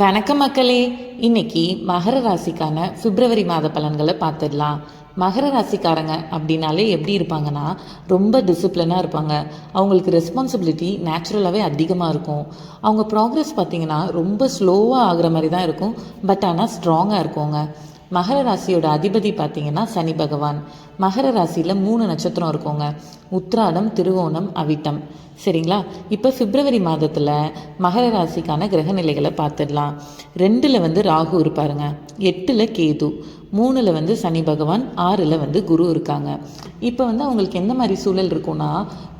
வணக்கம் மக்களே. இன்னைக்கு மகர ராசிக்கான பிப்ரவரி மாத பலன்களை பார்த்துடலாம். மகர ராசிக்காரங்க அப்படின்னாலே எப்படி இருப்பாங்கன்னா ரொம்ப டிசிப்ளினாக இருப்பாங்க. அவங்களுக்கு ரெஸ்பான்சிபிலிட்டி நேச்சுரலாகவே அதிகமாக இருக்கும். அவங்க ப்ராக்ரஸ் பார்த்தீங்கன்னா ரொம்ப ஸ்லோவாக ஆகிற மாதிரி தான் இருக்கும். பட் ஆனால் ஸ்ட்ராங்காக இருக்குங்க. மகர ராசியோட அதிபதி பார்த்தீங்கன்னா சனி பகவான். மகர ராசியில் மூணு நட்சத்திரம் இருக்கோங்க. உத்ராடம் திருவோணம் அவிட்டம். சரிங்களா? இப்போ பிப்ரவரி மாதத்தில் மகர ராசிக்கான கிரக நிலைகளை பார்த்துடலாம். ரெண்டில் வந்து ராகு இருப்பாருங்க. எட்டில் கேது. மூணில் வந்து சனி பகவான் ஆறில் வந்து குரு இருக்காங்க. இப்போ வந்து அவங்களுக்கு எந்த மாதிரி சூழல் இருக்கும்னா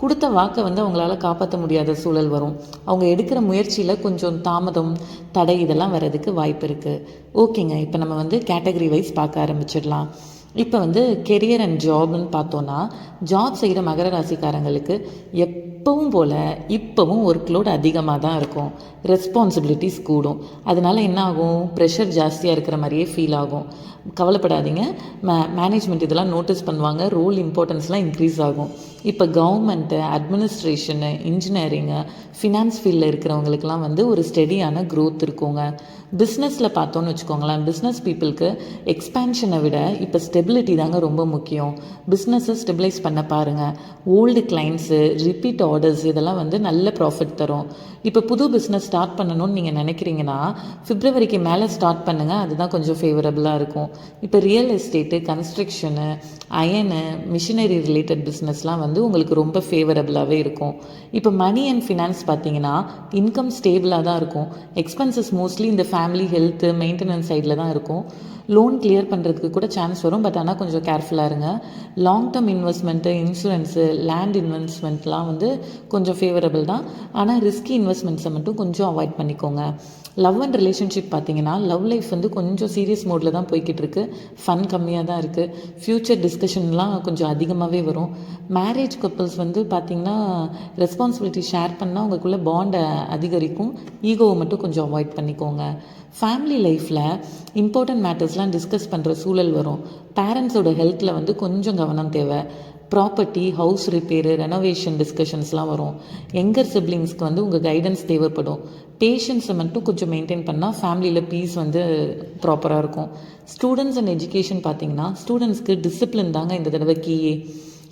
கொடுத்த வாக்கை வந்து அவங்களால காப்பாற்ற முடியாத சூழல் வரும். அவங்க எடுக்கிற முயற்சியில் கொஞ்சம் தாமதம் தடை இதெல்லாம் வர்றதுக்கு வாய்ப்பு இருக்குது ஓகேங்க இப்போ நம்ம வந்து கேட்டகரி வைஸ் பார்க்க ஆரம்பிச்சிடலாம். இப்போ வந்து கெரியர் அண்ட் ஜாப்னு பார்த்தோன்னா ஜாப் செய்கிற மகர ராசிக்காரங்களுக்கு எப்பவும் போல் இப்போவும் ஒர்க் லோட் அதிகமாக தான் இருக்கும். ரெஸ்பான்சிபிலிட்டிஸ் கூடும். அதனால என்ன ஆகும்? ப்ரெஷர் ஜாஸ்தியாக இருக்கிற மாதிரியே ஃபீல் ஆகும். கவலைப்படாதீங்க. மே மேனேஜ்மெண்ட் இதெல்லாம் நோட்டீஸ் பண்ணுவாங்க. ரோல் இம்பார்ட்டன்ஸ்லாம் இன்க்ரீஸ் ஆகும். இப்போ கவர்மெண்ட்டு அட்மினிஸ்ட்ரேஷனு இன்ஜினியரிங்கு ஃபினான்ஸ் ஃபீல்டில் இருக்கிறவங்களுக்குலாம் வந்து ஒரு ஸ்டெடியான க்ரோத் இருக்குங்க. பிஸ்னஸில் பார்த்தோன்னு வச்சுக்கோங்களேன் பிஸ்னஸ் பீப்புளுக்கு எக்ஸ்பேன்ஷனை விட இப்போ ஸ்டெபிலிட்டி தாங்க ரொம்ப முக்கியம். பிஸ்னஸை ஸ்டெபிலைஸ் பண்ண பாருங்கள் ஓல்டு கிளைண்ட்ஸு ரிப்பீட் ஆர்டர்ஸ் இதெல்லாம் வந்து நல்ல ப்ராஃபிட் தரும். இப்போ புது பிஸ்னஸ் ஸ்டார்ட் பண்ணணும்னு நீங்கள் நினைக்கிறீங்கன்னா ஃபிப்ரவரிக்கு மேலே ஸ்டார்ட் பண்ணுங்கள் அதுதான் கொஞ்சம் ஃபேவரபுளாக இருக்கும். இப்போ real estate construction iron machinery related பிஸ்னஸ்லாம் வந்து உங்களுக்கு ரொம்ப ஃபேவரபுளாகவே இருக்கும். இப்போ மணி அண்ட் ஃபினான்ஸ் பார்த்தீங்கன்னா இன்கம் ஸ்டேபிளாக தான் இருக்கும். எக்ஸ்பென்சஸ் மோஸ்ட்லி இந்த ஃபேமிலி ஹெல்த்து மெயின்டெனன்ஸ் சைடில் தான் இருக்கும். லோன் கிளியர் பண்ணுறதுக்கு கூட சான்ஸ் வரும் பட் ஆனால் கொஞ்சம் கேர்ஃபுல்லாக இருங்க. Long term investment insurance land இன்வெஸ்ட்மெண்ட்லாம் வந்து கொஞ்சம் ஃபேவரபிள் தான். ஆனால் ரிஸ்கி இன்வெஸ்ட்மெண்ட்ஸை மட்டும் கொஞ்சம் அவாய்ட் பண்ணிக்கோங்க. லவ் அண்ட் ரிலேஷன்ஷிப் பார்த்தீங்கன்னா லவ் லைஃப் வந்து கொஞ்சம் சீரியஸ் மோடில் தான் போய்கிட்டு இருக்கு. ஃபன் கம்மியாக தான் இருக்குது ஃப்யூச்சர் டிஸ்கஷன்லாம் கொஞ்சம் அதிகமாகவே வரும். மேரேஜ் கப்பிள்ஸ் வந்து பார்த்திங்கன்னா ரெஸ்பான்சிபிலிட்டி ஷேர் பண்ணால் உங்களுக்குள்ள பாண்டை அதிகரிக்கும். ஈகோவை மட்டும் கொஞ்சம் அவாய்ட் பண்ணிக்கோங்க. ஃபேமிலி லைஃப்பில் இம்பார்ட்டன்ட் பேரண்ட்ஸ்லாம் டிஸ்கஸ் பண்ணுற சூழல் வரும். பேரண்ட்ஸோட ஹெல்த்தில் வந்து கொஞ்சம் கவனம் தேவை. ப்ராப்பர்ட்டி ஹவுஸ் ரிப்பேரு ரெனோவேஷன் டிஸ்கஷன்ஸ்லாம் வரும். எங்கர் சிப்ளிங்ஸ்க்கு வந்து உங்கள் கைடன்ஸ் தேவைப்படும். பேஷன்ஸை மட்டும் கொஞ்சம் மெயின்டைன் பண்ணால் ஃபேமிலியில் பீஸ் வந்து ப்ராப்பராக இருக்கும். ஸ்டூடெண்ட்ஸ் அண்ட் எஜுகேஷன் பார்த்தீங்கன்னா ஸ்டூடெண்ட்ஸ்க்கு டிசிப்ளின் தாங்க இந்த தடவை கீயே.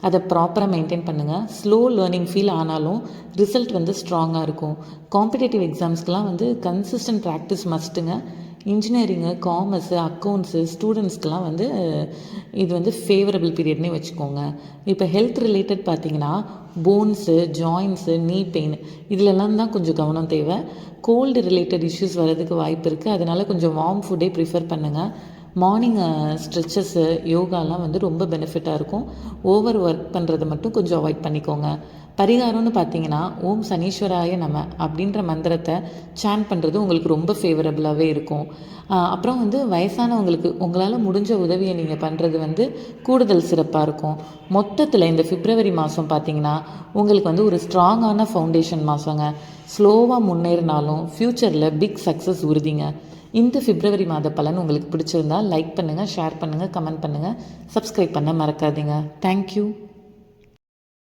அதை ப்ராப்பராக மெயின்டைன் பண்ணுங்கள் ஸ்லோ லேர்னிங் ஃபீல் ஆனாலும் ரிசல்ட் வந்து ஸ்ட்ராங்காக இருக்கும். காம்படேட்டிவ் எக்ஸாம்ஸ்க்கெலாம் வந்து கன்சிஸ்டன்ட் ப்ராக்டிஸ் மஸ்ட்டுங்க இன்ஜினியரிங்கு காமர்ஸு அக்கௌண்ட்ஸு ஸ்டூடெண்ட்ஸ்க்கெலாம் வந்து இது வந்து ஃபேவரபிள் பீரியட்னே வச்சுக்கோங்க. இப்போ ஹெல்த் ரிலேட்டட் பார்த்தீங்கன்னா போன்ஸு ஜாயின்ஸு நீ பெயின் இதிலெல்லாம் தான் கொஞ்சம் கவனம் தேவை. கோல்டு ரிலேட்டட் இஷ்யூஸ் வர்றதுக்கு வாய்ப்பு இருக்குது அதனால் கொஞ்சம் வார்ம் ஃபுட்டே ப்ரிஃபர் பண்ணுங்கள் மார்னிங் ஸ்ட்ரெச்சஸ்ஸு யோகாலாம் வந்து ரொம்ப பெனிஃபிட்டாக இருக்கும். ஓவர் ஒர்க் பண்ணுறதை மட்டும் கொஞ்சம் அவாய்ட் பண்ணிக்கோங்க. பரிகாரம்னு பார்த்தீங்கன்னா ஓம் சனீஸ்வராய நம அப்படின்ற மந்திரத்தை சேன் பண்ணுறது உங்களுக்கு ரொம்ப ஃபேவரபுளாகவே இருக்கும். அப்புறம் வந்து வயசானவங்களுக்கு உங்களால் முடிஞ்ச உதவியை நீங்கள் பண்ணுறது வந்து கூடுதல் சிறப்பாக இருக்கும். மொத்தத்தில் இந்த பிப்ரவரி மாதம் பார்த்தீங்கன்னா உங்களுக்கு வந்து ஒரு ஸ்ட்ராங்கான ஃபவுண்டேஷன் மாதங்க ஸ்லோவாக முன்னேறினாலும் ஃப்யூச்சரில் பிக் சக்ஸஸ் உறுதிங்க. இந்த பிப்ரவரி மாத பலன் உங்களுக்கு பிடிச்சிருந்தா லைக் பண்ணுங்கள் ஷேர் பண்ணுங்கள் கமெண்ட் பண்ணுங்கள் சப்ஸ்கிரைப் பண்ண மறக்காதீங்க. தேங்க்யூ